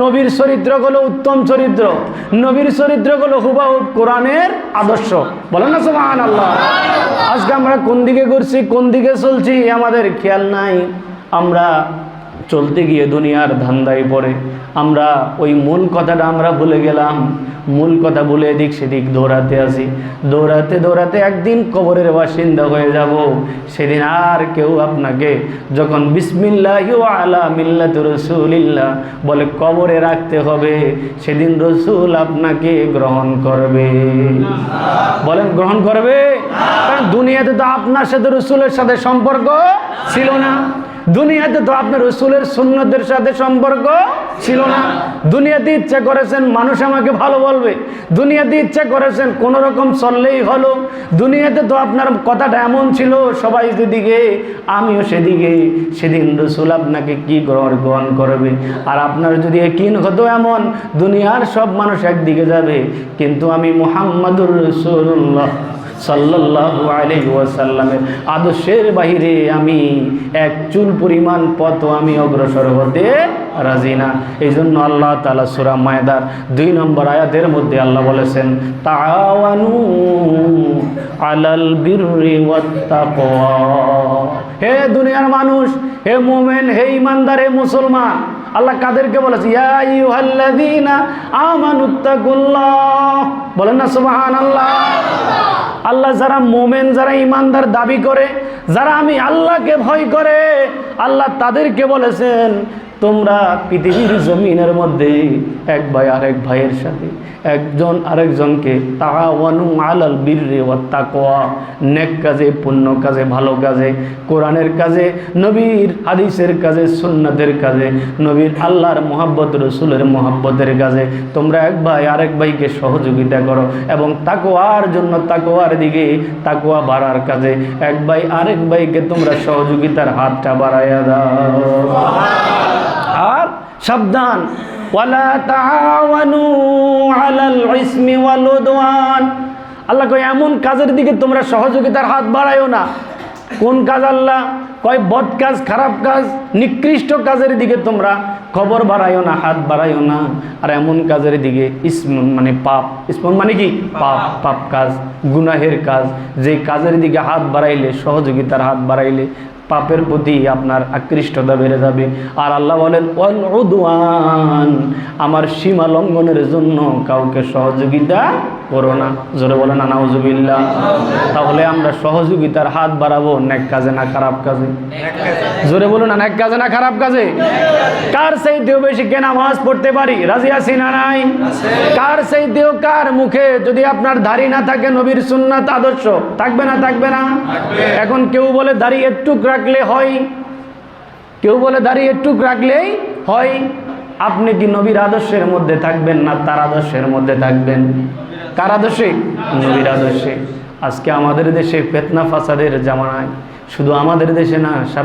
নবীর চরিত্রগুলো উত্তম চরিত্র, নবীর চরিত্রগুলো হুবাহু কোরআনের আদর্শ। বলেন না সুহান আল্লাহ আজকে আমরা কোন দিকে ঘুরছি, কোন দিকে চলছি আমাদের খেয়াল নাই। আমরা চলতে গিয়ে দুনিয়ার ধান্দায় পড়ে। আমরা ওই মূল কথাটা আমরা ভুলে গেলাম। মূল কথা ভুলে এদিক সেদিক দৌড়াতে আসি। দৌড়াতে দৌড়াতে একদিন কবরের বাসিন্দা হয়ে যাব। সেদিন আর কেউ আপনাকে যখন বিসমিল্লাহ আলা মিল্লাত রসুলিল্লাহ বলে কবরে রাখতে হবে, সেদিন রসুল আপনাকে গ্রহণ করবে। বলেন গ্রহণ করবে? কারণ দুনিয়াতে তো আপনার সাথে রসুলের সাথে সম্পর্ক ছিল না। দুনিয়াতে তো আপনার রসুলের সুন্নতের সাথে সম্পর্ক ছিল না। দুনিয়াতে ইচ্ছা করেছেন মানুষ আমাকে ভালো বলবে। দুনিয়াতে ইচ্ছা করেছেন কোনো রকম চললেই হলো। দুনিয়াতে তো আপনার কথাটা এমন ছিল, সবাই যেদিকে, আমিও সেদিকে। সেদিন রসুল আপনাকে কি গ্রহণ করবে? আর আপনার যদি কিন হতো এমন, দুনিয়ার সব মানুষ একদিকে যাবে। কিন্তু আমি মোহাম্মদুর রসুল্লাহ সাল্লাল্লাহু আলাইহি ওয়াসাল্লামের আদর্শের বাহিরে আমি এক চুল পরিমাণ পথ আমি অগ্রসর হতে রাজি না। এই জন্য আল্লাহ তালা সুরা মায়দার দুই নম্বর আয়াতের মধ্যে আল্লাহ বলেছেন তাওয়ানু আলাল হে দুনিয়ার মানুষ, হে মোমেন, হে ইমানদার হে মুসলমান, আল্লাহ কাদেরকে বলেছে বলেন না, সুবহানাল্লাহ। আল্লাহ যারা মোমেন যারা ইমানদার দাবি করে যারা আমি আল্লাহকে ভয় করে আল্লাহ তাদেরকে বলেছেন তোমরা পৃথিবীর জমিনের মধ্যে এক ভাই আরেক ভাইয়ের সাথে একজন আরেকজনকে তাওয়ানু আলাল বীররে ওয়া তাকওয়া, নেক কাজে, পুণ্য কাজে, ভালো কাজে, কোরআনের কাজে, নবীর হাদিসের কাজে, সুন্নাতের কাজে, নবীর আল্লাহর মোহাব্বত, রসুলের মোহাব্বতের কাজে। তোমরা এক ভাই আরেক ভাইকে সহযোগিতা করো এবং তাকোয়ার জন্য তাকোয়ার দিকে তাকোয়া বাড়ার কাজে। এক ভাই আরেক ভাইকে তোমরা সহযোগিতার হাতটা বাড়াইয়া দাও। সাবধান। ওয়ালা তাআওয়ানু আলাল ইসমি ওয়াল উদওয়ান। আল্লাহ কয়, এমন কাজের দিকে তোমরা সহযোগিতার হাত বাড়ায়ও না। কোন কাজ আল্লাহ? কয়, বদ কাজ, খারাপ কাজ, নিকৃষ্ট কাজের দিকে তোমরা খবর বাড়াইও না, হাত বাড়াইও না। আর এমন কাজের দিকে ইসম মানে পাপ, ইসম মানে কি? পাপ পাপ কাজ, গুনাহের কাজ। যে কাজের দিকে হাত বাড়াইলে, সহযোগিতার হাত বাড়াইলে পাপের প্রতি আপনার আকৃষ্টতা বেড়ে যাবে। আর আল্লাহ বলেন অল উদওয়ান আমার সীমা লঙ্ঘনের জন্য কাউকে সহযোগিতা করো না। জোরে বলেন নাউজুবিল্লাহ তাহলে আমরা সহযোগিতার হাত বাড়াবো নেক কাজে না খারাপ কাজে। জোরে বলুন না নেক কাজে না খারাপ কাজে? কার সেই দেহ বেশি কে নামাজ পড়তে পারি? রাজি আছি না নাই? কার সেই দেহ কার মুখে যদি আপনার দাড়ি না থাকে নবীর সুন্নাত আদর্শ থাকবে না থাকবে না? এখন কেউ বলে দাড়ি একটুক রাখলে হয়। কেউ বলে দাঁড়িয়ে টুক রাখলেই হয়। আপনি কি নবীর আদর্শের মধ্যে থাকবেন না তার আদর্শের মধ্যে থাকবেন? কার আদর্শে? নবীর আদর্শে। আজকে আমাদের দেশে ফেতনা ফাসাদের জামানায়। শুধু আমাদের দেশে না, সারা